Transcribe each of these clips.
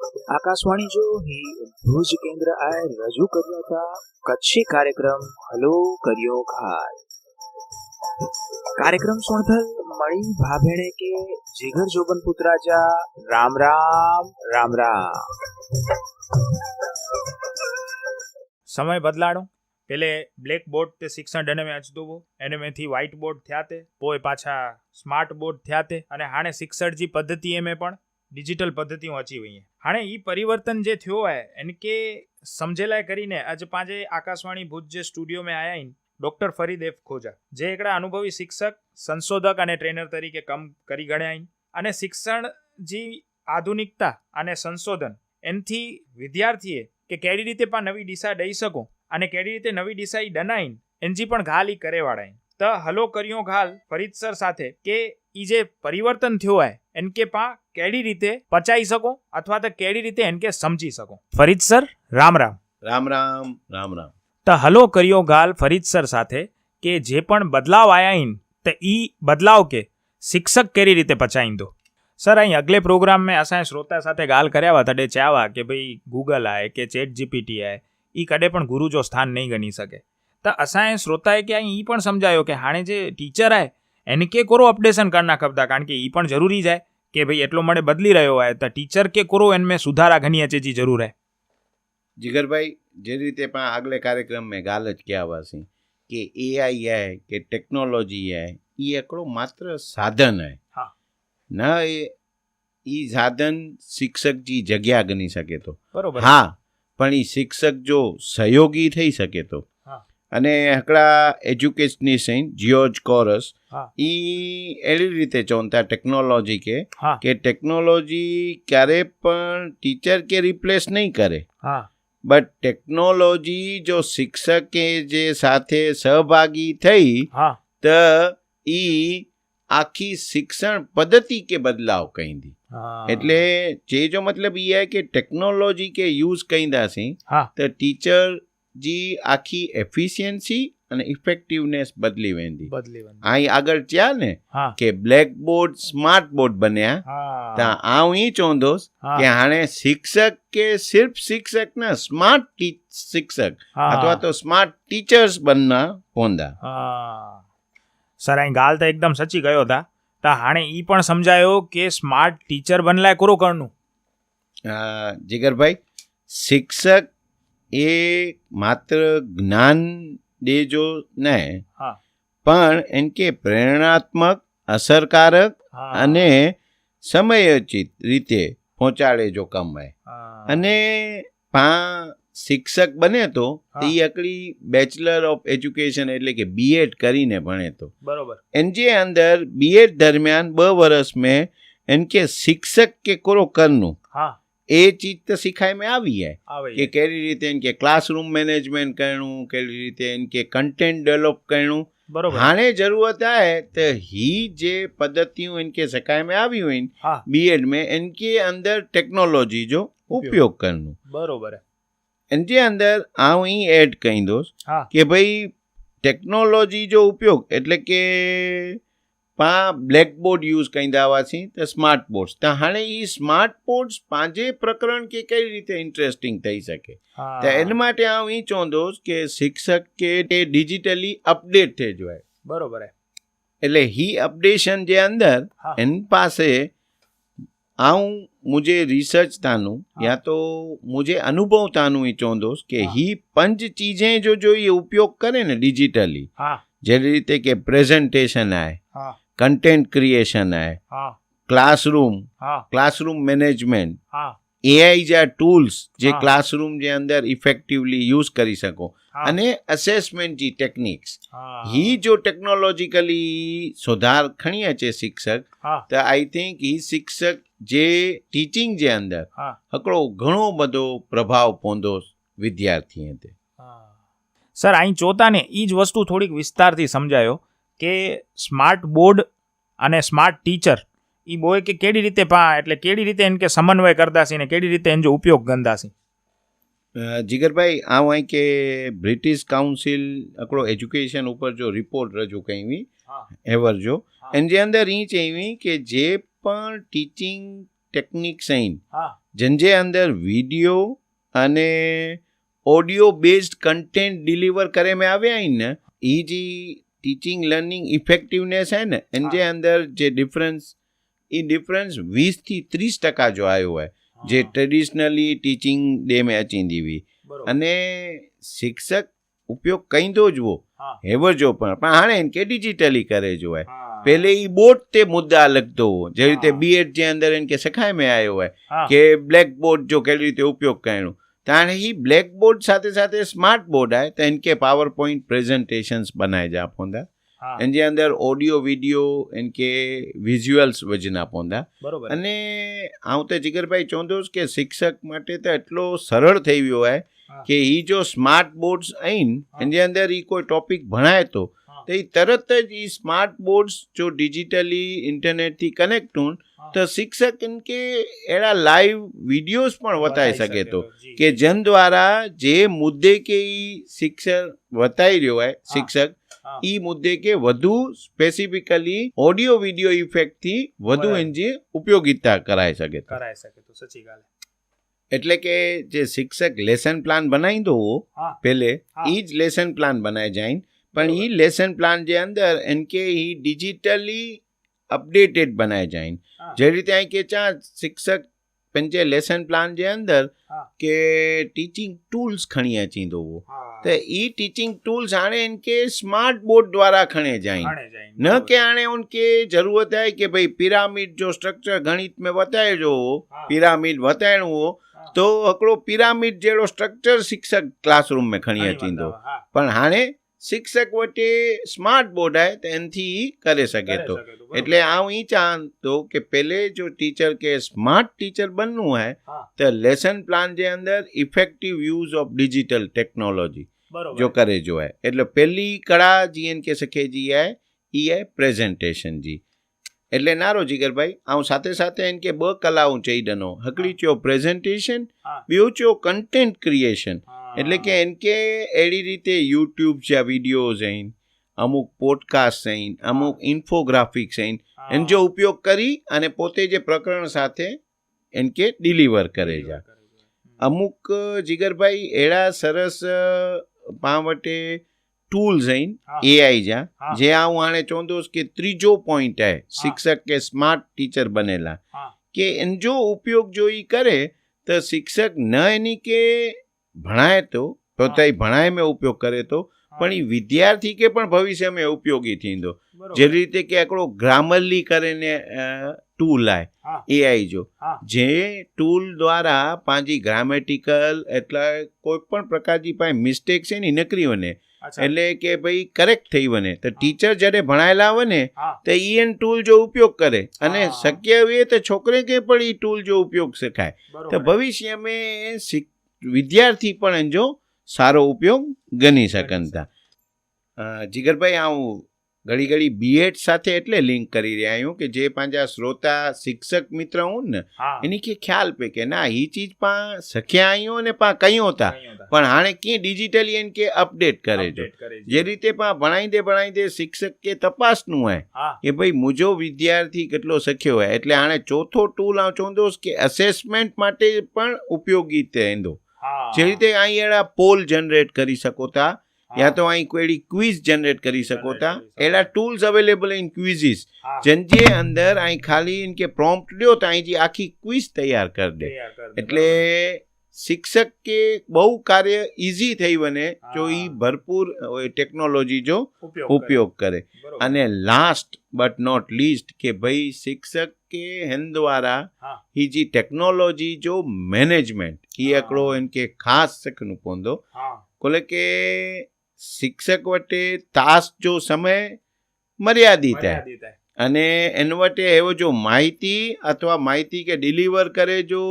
આકાશવાણી જો ભુજ કેન્દ્ર આય રજૂ કર્યા હતા કચ્છી કાર્યક્રમ હલો કર્યો ઘાલ. કાર્યક્રમ સુણધલ મળી ભાભેણે કે જીગર જોબન પુત્રાજા રામ રામ રામ રામ. સમય બદલાણો. પેલે બ્લેક બોર્ડ તે શિક્ષણ ડને મેં અચતો હો એને મેંથી વ્હાઇટ બોર્ડ થયા તે પોય પાછા સ્માર્ટ બોર્ડ થયા તે, અને હાણે શિક્ષણ જી પદ્ધતિ એમે પણ ડિજિટલ પદ્ધતિઓ અચી વઈ હાણે એ પરિવર્તન જે થયો હે એને કે સમજેલાય કરીને આજે પાંજે આકાશવાણી ભુજ જે સ્ટુડિયો મેં આયા ઇન ડોક્ટર ફરીદ એફ ખોજા, જે એકડા અનુભવી શિક્ષક, સંશોધક અને ટ્રેનર તરીકે કામ કરી ગણ્યા ઇન અને શિક્ષણ જી આધુનિકતા અને સંશોધન, એનથી વિદ્યાર્થીએ કે કેવી રીતે પણ નવી દિશા દઈ શકો અને કેવી રીતે નવી દિશા એ ડનાઈન એનજી પણ ઘાલ ઈ કરેવાળાઈન ત હલો કર્યો ઘાલ ફરીદ સર સાથે કે એ જે પરિવર્તન થયું હોય એનકેપા કેડી રીતે પચાવી શકો અથવા તો કેડી રીતે એનકે સમજી શકો? ફરીદ સર રામ રામ. રામ રામ રામ રામ. તો હલો કર્યો ગાલ ફરીદ સર સાથે કે જે પણ બદલાવ આયા ઇન તો એ બદલાવ કે શિક્ષક કેરી રીતે પચાવી દો. સર અહીં અગલે પ્રોગ્રામ મેં અસાય શ્રોતા સાથે ગાલ કર્યા હતા ડે ચાવા કે ભાઈ ગૂગલ આય કે ચેટ જીપીટી આય એ કડે પણ ગુરુજો સ્થાન નહીં ગણી શકે. તો અસાય શ્રોતાએ કે અહીં એ પણ સમજાયો કે હાણે જે ટીચર આય એને કે કરો અપડેશન કરી નાખ કારણ કે એ પણ જરૂરી જાય કે ભાઈ એટલો મને બદલી રહ્યો હોય. તો ટીચર કે કરો એનમે સુધારા ઘણી અચે જરૂર હે? જીગરભાઈ જે રીતે પણ આગલે કાર્યક્રમ મેં ગાલ જ કહેવા છે કે એઆઈ હે કે ટેકનોલોજી હે એ એકડો માત્ર સાધન હે. ન એ એ સાધન શિક્ષક જી જગ્યા ગણી શકે તો. બરોબર. હા પણ એ શિક્ષક જો સહયોગી થઈ શકે તો. અને હકડા એજ્યુકેશનિશન જ્યોર્જ કોરસ ઈ એવી રીતે ચોનતા ટેકનોલોજી કે કે ટેકનોલોજી ક્યારે પણ ટીચર કે રિપ્લેસ નહીં કરે. બટ ટેકનોલોજી જો શિક્ષકે જે સાથે સહભાગી થઈ તો ઈ આખી શિક્ષણ પદ્ધતિ કે બદલાવ કહી એટલે જે જો મતલબ ઈ કે ટેકનોલોજી કે યુઝ કહી દાસી તો ટીચર जी आखी એફિશિયન્સી અને ઇફેક્ટિવનેસ બદલી વેંદી બદલી અહીં આગળ ચા ને કે બ્લેક બોર્ડ સ્માર્ટ બોર્ડ બન્યા ત્યાં આ હું. ચોંધોસ કે હાણે શિક્ષક કે સિર્ફ શિક્ષક ના સ્માર્ટ શિક્ષક અથવા તો સ્માર્ટ ટીચર્સ બનના પોંદા સર અહીં ગાલ તો એકદમ સચી ગયો તા. તો હાણે ઈ પણ સમજાયો કે સ્માર્ટ ટીચર બનલાય કરો કરનું જીગરભાઈ શિક્ષક એ માત્ર જ્ઞાન દેજો ને પણ એમ કે પ્રેરણાત્મક અસરકારક અને સમયોચિત રીતે પહોંચાડે જો કમે અને પા શિક્ષક બને તો એ એકલી બેચલર ઓફ એજ્યુકેશન એટલે કે બીએડ કરીને ભણે તો. બરોબર. એન જે અંદર બીએડ દરમિયાન બ વર્ષ મેં એન કે શિક્ષક કે કોરો કરનું હા. એ ચીજ તો શીખાયમાં આવી હે કે કેવી રીતે એમ કે ક્લાસરૂમ મેનેજમેન્ટ કર્યું કેવી રીતે એમ કે કન્ટેન્ટ ડેવલપ કર્યું બરોબર. હાને જરૂરત આય તો હી જે પદ્ધતિઓ એમ કે શકાયમાં આવી હોય બીએડ મેં એન કે અંદર ટેકનોલોજી જો ઉપયોગ. કરનું બરોબર એન જે અંદર આ હું એડ કહી દોસ કે ભાઈ ટેકનોલોજી જો ઉપયોગ એટલે કે પા બ્લેકબોર્ડ યુઝ કહીને આવાથી તે સ્માર્ટ બોર્ડ્સ. તો હાણે એ સ્માર્ટ બોર્ડ્સ પાંજે પ્રકરણ કે કઈ રીતે ઇન્ટરેસ્ટિંગ થઈ શકે. તો એના માટે હું એ ચોંધો કે શિક્ષક કે તે ડિજિટલી અપડેટ થઈ જોઈએ બરોબર એટલે હી અપડેશન જે અંદર એની પાસે આવું મુજે રિસર્ચ તાનું યા તો મુજે અનુભવ તાનું એ ચોંધો કે હી. પંચ ચીજે જો જોઈએ ઉપયોગ કરે ને ડિજિટલી જેવી રીતે કે પ્રેઝન્ટેશન આય હા કન્ટેન્ટ ક્રિએશન आहे હા ક્લાસરૂમ હા ક્લાસરૂમ મેનેજમેન્ટ હા એઆઈ जा ટૂલ્સ જે હા. ક્લાસરૂમ જે અંદર ઇફેક્ટિવલી યુઝ કરી શકો હા અને અસેસમેન્ટ जी ટેકનિક્સ હા ही जो ટેકનોલોજીકલી સુધાર ખણી અચે શિક્ષક હા त आई थिंक ही शिक्षक जे टीचिंग जे अंदरि હા हिकिड़ो घणो वॾो प्रभाव पवंदो विद्यार्थीअ ते સર અહીં ચોતા ને એ જ વસ્તુ થોડીક વિસ્તારથી સમજાયો કે સ્માર્ટ બોર્ડ અને સ્માર્ટ ટીચર એ બોય કે કેવી રીતે પા એટલે કેવી રીતે એને કે સમન્વય કરતા છે ને કેવી રીતે એનો ઉપયોગ ગંદા છે જીગરભાઈ આ હોય કે બ્રિટિશ કાઉન્સિલ આકડો એજ્યુકેશન ઉપર જો રિપોર્ટ રજૂ કહેવી એવર જો એની જે અંદર એ ચહેવી કે જે પણ ટીચિંગ ટેકનિક સહીન જે અંદર વીડિયો અને ઓડિયો બેઝડ કન્ટેન્ટ ડિલિવર કરે મેં આવ્યા ને એ જે ટીચિંગ લર્નિંગ ઇફેક્ટિવનેસ હે ને એની અંદર જે ડિફરન્સ એ ડિફરન્સ વીસથી ત્રીસ ટકા જો આવ્યો હોય જે ટ્રેડિશનલી ટીચિંગ ડે મેં અચીંદી વી અને શિક્ષક ઉપયોગ કઈ દો જુઓ હેવર જો પણ પણ હાણે એને કે ડિજિટલી કરે જો હોય પહેલે એ બોર્ડ તે મુદ્દા લખતો હોય જે રીતે બીએડ જે અંદર એને કે સખાય મેં આવ્યો હોય કે બ્લેક બોર્ડ જો કેવી રીતે ઉપયોગ કર્યો कारण ही ब्लैक बोर्ड साथ साथ स्मार्ट बोर्ड आहे त इनखे पावर पॉइंट प्रेज़ेंटेशन्स बनाइजा पवंदा इन जे अंदरि ऑडियो वीडियो इनखे विज़्युअल्स विझणा पवंदा अने आउं त जिगर भाई चवंदुसि की शिक्षक માટે त એટલો સરળ થઈ વિयो आहे કે ઈ જો સ્માર્ટ બોર્ડ્સ આઈન इन जे अंदरि ઈ કોઈ ટોપિક ભણાય તો તો ઈ તરત જ ઈ સ્માર્ટ બોર્ડ્સ જો ડિજિટલી ઇન્ટરનેટથી કનેક્ટ હોન તો શિક્ષક એમ કે એના લાઈવ વિડીયોઝ પણ વતાવી શકે તો. કે જેમ દ્વારા જે મુદ્દે કે એ શિક્ષક વતાવી રહ્યો હોય શિક્ષક ઈ મુદ્દે કે વધુ સ્પેસિફિકલી ઓડિયો વિડિયો ઇફેક્ટથી વધુ એની ઉપયોગિતા કરાઈ શકે કરાઈ શકે તો સચી ગાલે. એટલે કે જે શિક્ષક લેસન પ્લાન બનાવી દો પેલે ઈ જ લેસન પ્લાન બનાવી જાય. પણ ઈ લેસન પ્લાન જે અંદર એન કે ઈ ડિજિટલી અપડેટેડ બનાએ જાય જે રીતે અહીં કે ચા શિક્ષક पंहिंजे लेसन प्लान जे अंदरि के टीचिंग टूल्स खणी अची थो त ई टीचिंग टूल्स हाणे इनके स्मार्ट बोर्ड द्वारा खणे जाइनि न के हाणे उनके ज़रूरत आहे की भई पिरामिड जो स्ट्रक्चर गणित में वताइजो हो पिरामिड वताइणो हो तो हिकिड़ो पिरामिड जहिड़ो स्ट्रक्चर शिक्षक क्लासरूम में खणी अचींदो पर हाणे શિક્ષક વચ્ચે સ્માર્ટ બોર્ડ આવે તો એનાથી કરી શકે તો. એટલે આ હું ચાહતો કે પહેલે જો ટીચર કે સ્માર્ટ ટીચર બનવું હોય તો લેસન પ્લાન જે અંદર effective use of digital technology જો કરે જો હોય એટલે પહેલી કળા જીએન કે શકે જી હે ઈ હે પ્રેઝન્ટેશન જી. એટલે નારો જીગરભાઈ આવું સાથે સાથે એમ કે બ કલાઓ ચૈડનો હકડી ચો પ્રેઝન્ટેશન બીજો ચો કન્ટેન્ટ ક્રિએશન એટલે કે એન કે એવી રીતે યુટ્યુબ છે વિડીયોઝ એન અમુક પોડકાસ્ટ એન અમુક ઇન્ફોગ્રાફિક્સ એન એનો જો ઉપયોગ કરી અને પોતે જે પ્રકરણ સાથે એન કે ડિલિવર કરે છે. અમુક જીગરભાઈ એડા સરસ પાવટે ટૂલ્સ हैं एआई જા જે આ હું. આને ચોંદોસ કે ત્રીજો પોઈન્ટ હે શિક્ષક કે સ્માર્ટ ટીચર બનેલા. કે એન જો ઉપયોગ જોઈ કરે તો શિક્ષક ન એની કે ભણાય તો તો ભણાય મેં ઉપયોગ કરે તો પણ એ વિદ્યાર્થી કે પણ ભવિષ્યમાં ઉપયોગી થઈ જેવી રીતે કે આકડો ગ્રામરલી કરીને ટૂલ આય એઆઈ જો. જે ટૂલ દ્વારા પાંજી ગ્રામેટિકલ એટલે કોઈ પણ પ્રકારની પાસે મિસ્ટેક છે ને નકરી બને એટલે કે ભાઈ કરેક્ટ થઈ બને તો ટીચર જ્યારે ભણાયેલા આવે ને તો ઈ એન ટૂલ જો ઉપયોગ કરે. અને શક્ય હોય તો છોકરે કે પણ એ ટૂલ જો ઉપયોગ શીખાય તો ભવિષ્યમાં શીખ વિદ્યાર્થી પણ એનો સારો ઉપયોગ ગણી શકનતા. જીગરભાઈ હું ઘડી ઘડી બીએડ સાથે એટલે લિંક કરી રહ્યા હું કે જે પાંજા શ્રોતા શિક્ષક મિત્ર હું ને એની કે ખ્યાલ પે કે ના એ ચીજ પા શખ્યા આયો ને પા કયો હતા. પણ હાણે કે ડિજિટલી એને કે અપડેટ કરે છે. જે રીતે પા ભણાઈ દે ભણાઈ દે શિક્ષક કે તપાસનું હોય કે ભાઈ મુજો વિદ્યાર્થી કેટલો શખ્યો હોય. એટલે હાણે ચોથો ટૂલ આ ચોંદોસ કે અસેસમેન્ટ માટે પણ ઉપયોગી તે એંદો. જે રીતે અહીં એના પોલ જનરેટ કરી શકો તા યા તો અહીં કોઈ ક્વિઝ જનરેટ કરી શકો તા એના ટૂલ્સ અવેલેબલ ઇન ક્વિઝિસ જેન જે અંદર અહીં ખાલી ઇન કે પ્રોમ્પ્ટ લ્યો તો અહીંથી આખી ક્વિઝ તૈયાર કરી દે. એટલે શિક્ષક કે બહુ કાર્ય ઇઝી થઈ બને જો એ ભરપૂર ટેકનોલોજી જો ઉપયોગ કરે. અને લાસ્ટ બટ નોટ લીસ્ટ કે ભાઈ શિક્ષક કે હિન દ્વારા હા. ही जी टेक्नोलॉजी जो मैनेजमेंट ही हाँ। हिकिड़ो इनके ख़ासि सिखणो पवंदो હા कोले के शिक्षक वटि तास जो समय મર્યાદિત आहे મર્યાદિત आहे. અને એન વટે એવો જો માહિતી અથવા માહિતી કે ડિલિવર કરે જો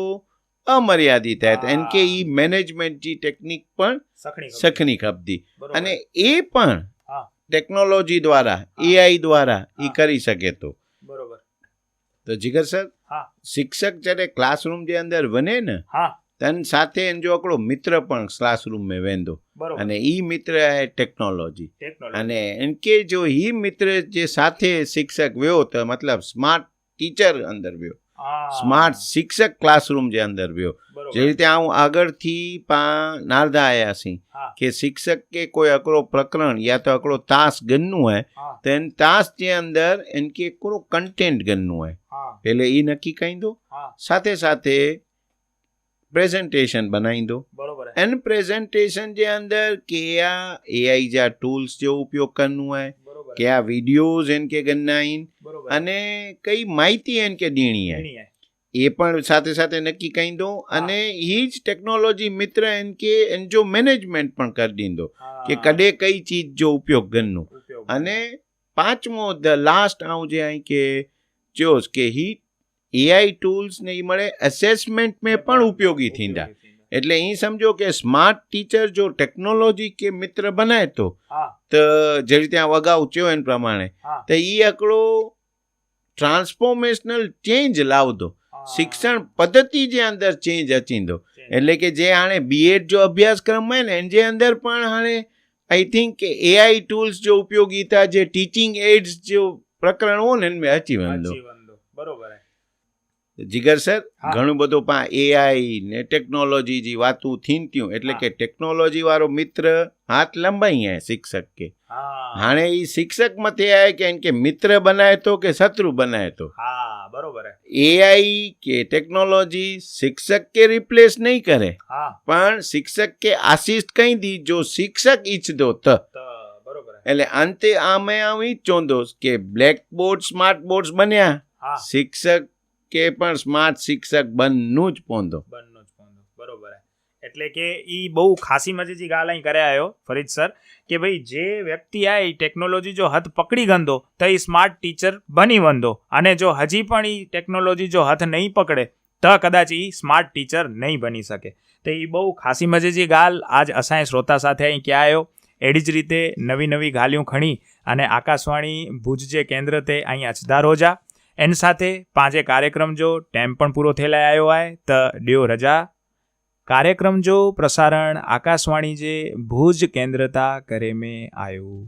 અમર્યાદિત आहे त એન કે ઈ મેનેજમેન્ટ जी ટેકનિક પણ સખણી ખબર. સખની ખપતી બરોબર. અને એ પણ હા. ટેકનોલોજી દ્વારા હા. એઆઈ દ્વારા એ હા. કરી શકે તો બરોબર તો જીગર સર શિક્ષક જ્યારે ક્લાસરૂમ જે અંદર બને ને તન સાથે જો આપણો મિત્ર પણ ક્લાસરૂમ મેં વેંદો. અને એ મિત્ર ટેકનોલોજી અને કે જો એ મિત્ર જે સાથે શિક્ષક વ્યો તો મતલબ સ્માર્ટ ટીચર અંદર વ્યો. સ્માર્ટ શિક્ષક ક્લાસરૂમ જે અંદર રહ્યો. જે રીતે આ હું આગળથી પા નારદા આવ્યા છીએ કે શિક્ષક કે કોઈ અકરો પ્રકરણ યા તો અકરો તાસ ગણનું હોય તો એને તાસ જે અંદર એને કે એકરો કન્ટેન્ટ ગણનું હોય. એટલે એ નક્કી કહી દો સાથે સાથે પ્રેઝન્ટેશન બનાવી દો બરોબર એન્ડ પ્રેઝન્ટેશન જે અંદર કે આ એઆઈ જે ટૂલ્સ જે ઉપયોગ કરવું હોય હે. કયા વિડીયોઝ એન કે ગન્નાઈન. અને કઈ માહિતી એન કે દીણીએ. એ પણ સાથે સાથે નક્કી કહી દો અને એ જ ટેકનોલોજી મિત્ર એન કે એન જો મેનેજમેન્ટ પણ કરી દીધો. કે કડે કઈ ચીજ જો ઉપયોગ ગન્નું. અને પાંચમો ધ લાસ્ટ આવું જે અહીં કે જોશ કે હી એઆઈ ટૂલ્સ ને એ મળે અસેસમેન્ટ મેં પણ ઉપયોગી થીંदा. એટલે અહીં સમજો કે સ્માર્ટ ટીચર જો ટેકનોલોજી કે મિત્ર બનાય તો જે રીતે આ અગાઉ ચયો એન પ્રમાણે તો એ એકડો ટ્રાન્સફોર્મેશનલ ચેન્જ લાવતો. શિક્ષણ પદ્ધતિ જે અંદર ચેન્જ અચીંદો. એટલે કે જે હાણે બીએડ જો અભ્યાસક્રમ હોય ને જે અંદર પણ હાણે આઈ થિંક એઆઈ ટૂલ્સ જો ઉપયોગીતા જે ટીચિંગ એડ્સ જો પ્રકરણ હોય ને એનમે અચી વંદો. બરોબર. જીગર સર. ઘણું બધું પા એઆઈ ને ટેકનોલોજી જે વાતું થીંત્યું એટલે કે ટેકનોલોજી વાળો મિત્ર હાથ લંબાઈ હે શિક્ષક કે. હાણે એ શિક્ષક મતે આય કે કે મિત્ર બનાય તો કે શત્રુ બનાય તો. હા બરોબર એઆઈ કે ટેકનોલોજી શિક્ષક કે રિપ્લેસ નહીં કરે. પણ શિક્ષક કે આસિસ્ટ કઈ દી જો શિક્ષક ઈચ્છદો તો. બરોબર એટલે અંતે આમે આવી ચોંદો કે બ્લેક બોર્ડ સ્માર્ટ બોર્ડ્સ બન્યા શિક્ષક કે પણ સ્માર્ટ શિક્ષક બનનું જ પોંધો. બનનું જ પોંધો. બરોબર. એટલે કે એ બહુ ખાસી મજેજી ગાલ અહીં કરે આવ્યો ફરીદ સર, કે ભાઈ જે વ્યક્તિ આ ટેકનોલોજી જો હાથ પકડી ગંદો તો એ સ્માર્ટ ટીચર બની વંદો અને જો હજી પણ એ ટેકનોલોજી જો હાથ નહીં પકડે, તો કદાચ એ સ્માર્ટ ટીચર નહીં બની શકે. તો એ બહુ ખાસી મજેજી ગાલ આજ અસાય શ્રોતા સાથે અહીં ક્યાં આવ્યો એડી જ રીતે નવી નવી ગાલિયું ખણી અને આકાશવાણી ભુજ જે કેન્દ્ર તે અહીં અચદા રોજા એન સાથે પાંચે કાર્યક્રમ જો ટાઈમ પણ પૂરો થયેલા આવ્યો હોય તો ડ્યો રજા. કાર્યક્રમ જો પ્રસારણ આકાશવાણી જે ભુજ કેન્દ્રતા કરે મેં આવ્યું